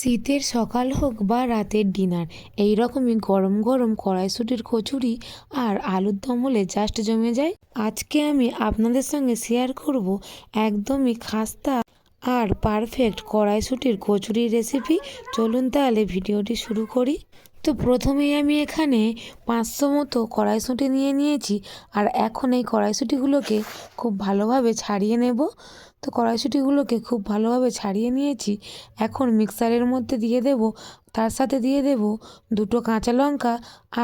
শীতের সকাল হোক বা রাতের ডিনার, এই রকমই গরম গরম কড়াইশুটির কচুরি আর আলুর দম হলে জাস্ট জমে যায়। আজকে আমি আপনাদের সঙ্গে শেয়ার করব একদমই খাস্তা আর পারফেক্ট কড়াইশুটির কচুরির রেসিপি চলুন তাহলে ভিডিওটি শুরু করি। তো প্রথমেই আমি এখানে পাঁচশো মতো কড়াইশুঁটি নিয়ে নিয়েছি, আর এখন এই কড়াইশুঁটিগুলোকে খুব ভালোভাবে ছাড়িয়ে নেব। তো কড়াইশুঁটিগুলোকে খুব ভালোভাবে ছাড়িয়ে নিয়েছি, এখন মিক্সারের মধ্যে দিয়ে দেব। তার সাথে দিয়ে দেব দুটো কাঁচা লঙ্কা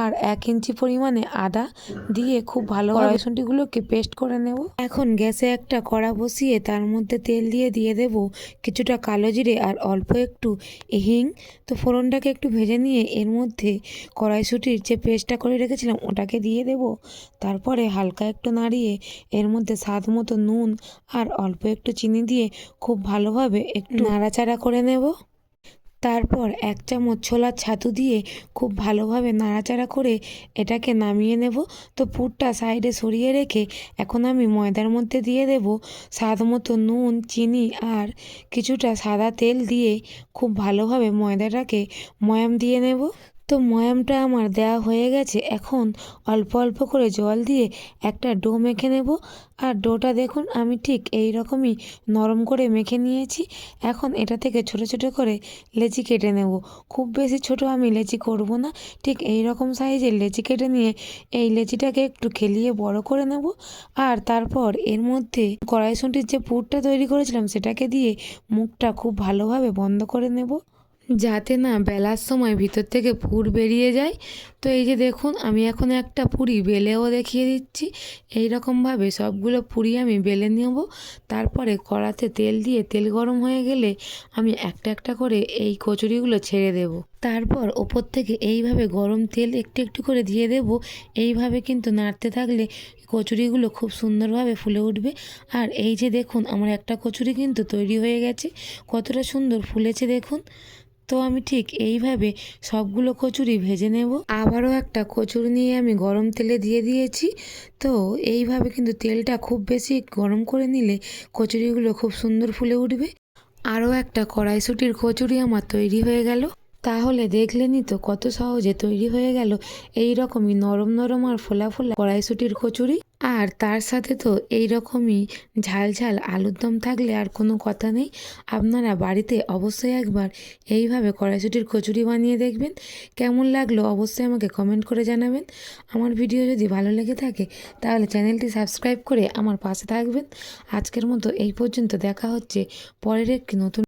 আর এক ইঞ্চি পরিমাণে আদা দিয়ে খুব ভালো কড়াইশুঁটিগুলোকে পেস্ট করে নেব। এখন গ্যাসে একটা কড়া বসিয়ে তার মধ্যে তেল দিয়ে দিয়ে দেব কিছুটা কালো জিরে আর অল্প একটু হিং। তো ফোড়নটাকে একটু ভেজে নিয়ে এর মধ্যে কড়াইশুঁটির যে পেস্টটা করে রেখেছিলাম, ওটাকে দিয়ে দেব। তারপরে হালকা একটু নাড়িয়ে এর মধ্যে স্বাদ মতো নুন আর অল্প একটু চিনি দিয়ে খুব ভালোভাবে একটু নাড়াচাড়া করে নেব। তারপর এক চামচ ছোলার ছাতু দিয়ে খুব ভালোভাবে নাড়াচাড়া করে এটাকে নামিয়ে নেব। তো পুরটা সাইডে সরিয়ে রেখে এখন আমি ময়দার মধ্যে দিয়ে দেব। স্বাদ মতো নুন, চিনি আর কিছুটা সাদা তেল দিয়ে খুব ভালোভাবে ময়দাটাকে ময়াম দিয়ে নেব। তো ময়ামটা আমার দেওয়া হয়ে গেছে। এখন অল্প অল্প করে জল দিয়ে একটা ডো মেখে নেব। আর ডোটা দেখুন, আমি ঠিক এই রকমই নরম করে মেখে নিয়েছি। এখন এটা থেকে ছোট ছোট করে লেচি কেটে নেব। খুব বেশি ছোট আমি লেচি করব না। ঠিক এই রকম সাইজের লেচি কেটে নিয়ে এই লেচিটাকে একটু খেলিয়ে বড় করে নেব। আর তারপর এর মধ্যে কড়াইশুঁটির যে পুরটা তৈরি করেছিলাম, সেটাকে দিয়ে মুখটা খুব ভালোভাবে বন্ধ করে নেব। যাতে না বেলার সময় ভিতর থেকে পুর বেরিয়ে যায়। তো এই যে দেখুন, আমি এখন একটা পুরি বেলেও দেখিয়ে দিচ্ছি। এই রকমভাবে সবগুলো পুরি আমি বেলে নেব। তারপরে কড়াতে তেল দিয়ে তেল গরম হয়ে গেলে আমি একটা একটা করে এই কচুরিগুলো ছেড়ে দেব। তারপর ওপর থেকে এইভাবে গরম তেল একটু একটু করে দিয়ে দেব। এইভাবে কিন্তু নাড়তে থাকলে কচুরিগুলো খুব সুন্দরভাবে ফুলে উঠবে। আর এই যে দেখুন, আমার একটা কচুরি কিন্তু তৈরি হয়ে গেছে। কতটা সুন্দর ফুলেছে দেখুন। তো আমি ঠিক এইভাবে সবগুলো কচুরি ভেজে নেব। আবারও একটা কচুরি নিয়ে আমি গরম তেলে দিয়ে দিয়েছি। তো এইভাবে কিন্তু তেলটা খুব বেশি গরম করে নিলে কচুরিগুলো খুব সুন্দর ফুলে উঠবে। আরও একটা কড়াইশুটির কচুরি আমার তৈরি হয়ে গেল। তাহলে দেখলেনই তো কত সহজে তৈরি হয়ে গেল। এই রকমই নরম নরম আর ফোলা ফোলা কড়াইশুটির কচুরি। আর তার সাথে তো এই রকমই ঝাল ঝাল আলুর দম থাকলে আর কোনো কথা নেই। আপনারা বাড়িতে অবশ্যই একবার এইভাবে কড়াইশুটির কচুরি বানিয়ে দেখবেন। কেমন লাগল অবশ্যই আমাকে কমেন্ট করে জানাবেন। আমার ভিডিও যদি ভালো লেগে থাকে, তাহলে চ্যানেলটি সাবস্ক্রাইব করে আমার পাশে থাকবেন। আজকের মতো এই পর্যন্ত, দেখা হচ্ছে পরের একটি নতুন